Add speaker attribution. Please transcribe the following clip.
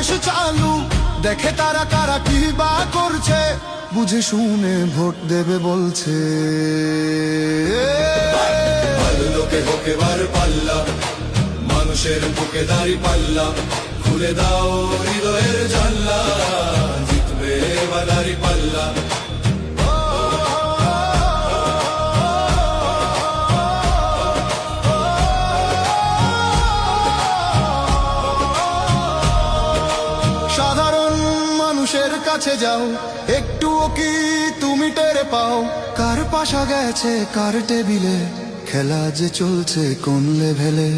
Speaker 1: বেশ চালু। দেখে তারা কারা কি বা করছে, বুঝে শুনে ভোট দেবে বলছে। মানুষের বুকে দাড়ি পাল্লা, খুলে দাও হৃদয়ের জাল্লা মানুষের কাছে যাও একটু কি তুমি টেরে পাও? কার পাশা গেছে, কার টেবিলে? খেলা যে চলছে কোন লেভেলে?